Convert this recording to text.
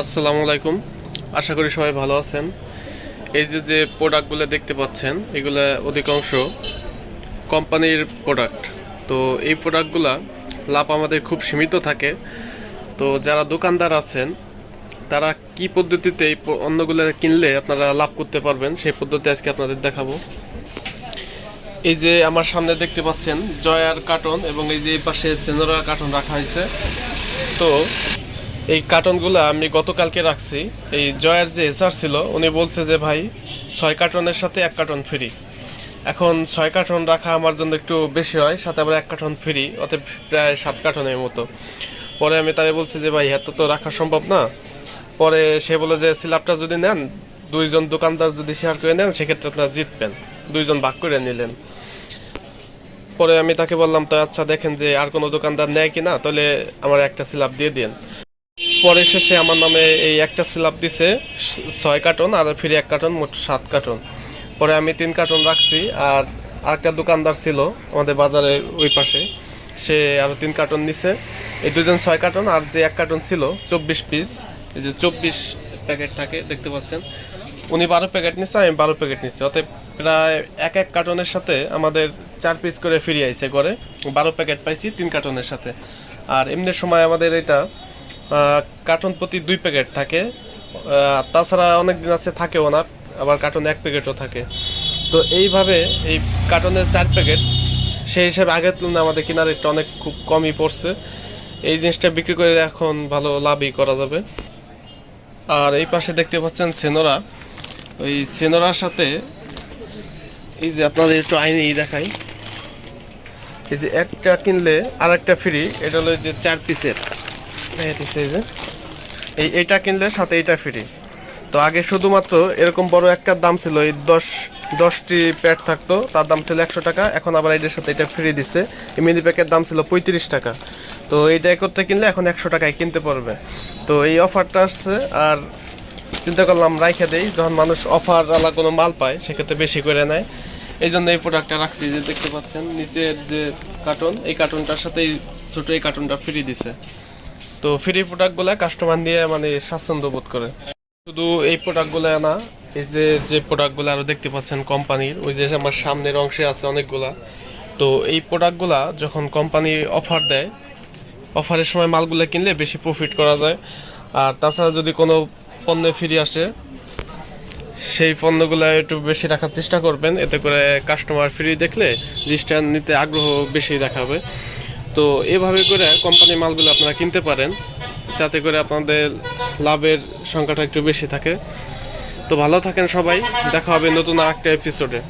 আসসালামু আলাইকুম। আশা করি সবাই ভালো আছেন। এই যে যে প্রোডাক্টগুলো দেখতে পাচ্ছেন, এগুলো অধিকাংশ কোম্পানির প্রোডাক্ট। তো এই প্রোডাক্টগুলা লাভ আমাদের খুব সীমিত থাকে। তো যারা দোকানদার আছেন, তারা কি পদ্ধতিতে এই অন্যগুলো কিনলে আপনারা লাভ করতে পারবেন? সেই পদ্ধতি আজকে আপনাদের দেখাবো। এই যে আমার সামনে দেখতে পাচ্ছেন, জয়ার কার্টন এবং এই যে পাশে সেনোরা কার্টন রাখা হয়েছে। তো এই কার্টনগুলো আমি গতকালকে রাখছি। এই জয়ের যে এসার ছিল, উনি বলছে যে, ভাই, ছয় কার্টনের সাথে এক কার্টন ফ্রি এখন ছয় কার্টন রাখা আমার জন্য একটু বেশি হয়, সাথে আবার এক কার্টন ফ্রি অতএব প্রায় সাত কার্টনের মতো। পরে আমি তাই বলছি যে, ভাই, এত তো রাখা সম্ভব না। পরে সে বলে যে সিলাপটা যদি নেন, দুইজন দোকানদার যদি শেয়ার করে নেন, সেক্ষেত্রে আপনারা জিতবেন। দুইজন ভাগ করে নিলেন। পরে আমি তাকে বললাম, তো আচ্ছা দেখেন যে, আর কোনো দোকানদার নেয় কিনা, তাহলে আমার একটা সিলাপ দিয়ে দিন পরে শেষে আমার নামে এই একটা স্ল্যাব দিছে, ছয় কার্টন, আর ফিরে এক কার্টন, মোট সাত কার্টন। পরে আমি তিন কার্টন রাখছি, আর আরেকটা দোকানদার ছিল আমাদের বাজারের ওই পাশে, সে আরও তিন কার্টন নিছে। এই দুজন ছয় কার্টন, আর যে এক কার্টন ছিল চব্বিশ পিস, এই যে চব্বিশ প্যাকেট থাকে, দেখতে পাচ্ছেন, উনি বারো প্যাকেট নিচ্ছে আমি বারো প্যাকেট নিচ্ছি অতএব প্রায় এক এক কার্টনের সাথে আমাদের চার পিস করে ফিরিয়ে আইছে করে বারো প্যাকেট পাইছি তিন কার্টনের সাথে। আর এমনি সময় আমাদের এটা কার্টন প্রতি দুই প্যাকেট থাকে। তাছাড়া অনেক দিন আছে, থাকেও না, আবার কার্টন এক প্যাকেটও থাকে। তো এইভাবে এই কার্টনের চার প্যাকেট সেই হিসেবে আগের তুলনায় আমাদের কেনার রেটটা অনেক খুব কমই পড়ছে। এই জিনিসটা বিক্রি করে এখন ভালো লাভই করা যাবে। আর এই পাশে দেখতে পাচ্ছেন সেনোরা ওই সেনোরার সাথে এই যে আপনাদের একটু আইনেই দেখাই। এই যে একটা কিনলে আর একটা ফ্রি এটা হলো যে চার পিসের এই যে এই, এইটা কিনলে সাথে এইটা ফ্রি তো আগে শুধুমাত্র এরকম বড় একটার দাম ছিল, এই দশ, দশটি প্যাড থাকতো, তার দাম ছিল একশো টাকা, এখন আবার এটার সাথে এটা ফ্রি দিছে। এই মিনি প্যাকের দাম ছিল পঁয়ত্রিশ টাকা। তো এইটা করতে কিনলে এখন একশো টাকায় কিনতে পারবে। তো এই অফারটা আসছে, আর চিন্তা করলাম রাইখে দেই, যখন মানুষ অফার আলা কোনো মাল পায়, সেক্ষেত্রে বেশি করে নেয়। এই জন্য এই প্রোডাক্টটা রাখছি, যে দেখতে পাচ্ছেন, নিচের যে কার্টন এই কার্টনটার সাথে ছোটো এই কার্টনটা ফ্রি দিছে। তো ফ্রি প্রোডাক্টগুলো কাস্টমার নিয়ে মানে স্বাচ্ছন্দ্য বোধ করে। শুধু এই প্রোডাক্টগুলো না, এই যে যে প্রোডাক্টগুলো আরও দেখতে পাচ্ছেন কোম্পানির ওই যে আমার সামনের অংশে আছে অনেকগুলা। তো এই প্রোডাক্টগুলা যখন কোম্পানি অফার দেয় অফারের সময় মালগুলো কিনলে বেশি প্রফিট করা যায়। আর তাছাড়া যদি কোনো পণ্যে ফিরে আসে, সেই পণ্যগুলো একটু বেশি রাখার চেষ্টা করবেন। এতে করে কাস্টমার ফ্রি দেখলে জিনিসটা নিতে আগ্রহ বেশি দেখাবে। তো এভাবে করে কোম্পানির মালগুলো আপনারা কিনতে পারেন, যাতে করে আপনাদের লাভের সংখ্যাটা একটু বেশি থাকে। তো ভালো থাকেন সবাই, দেখা হবে নতুন আরেকটা এপিসোডে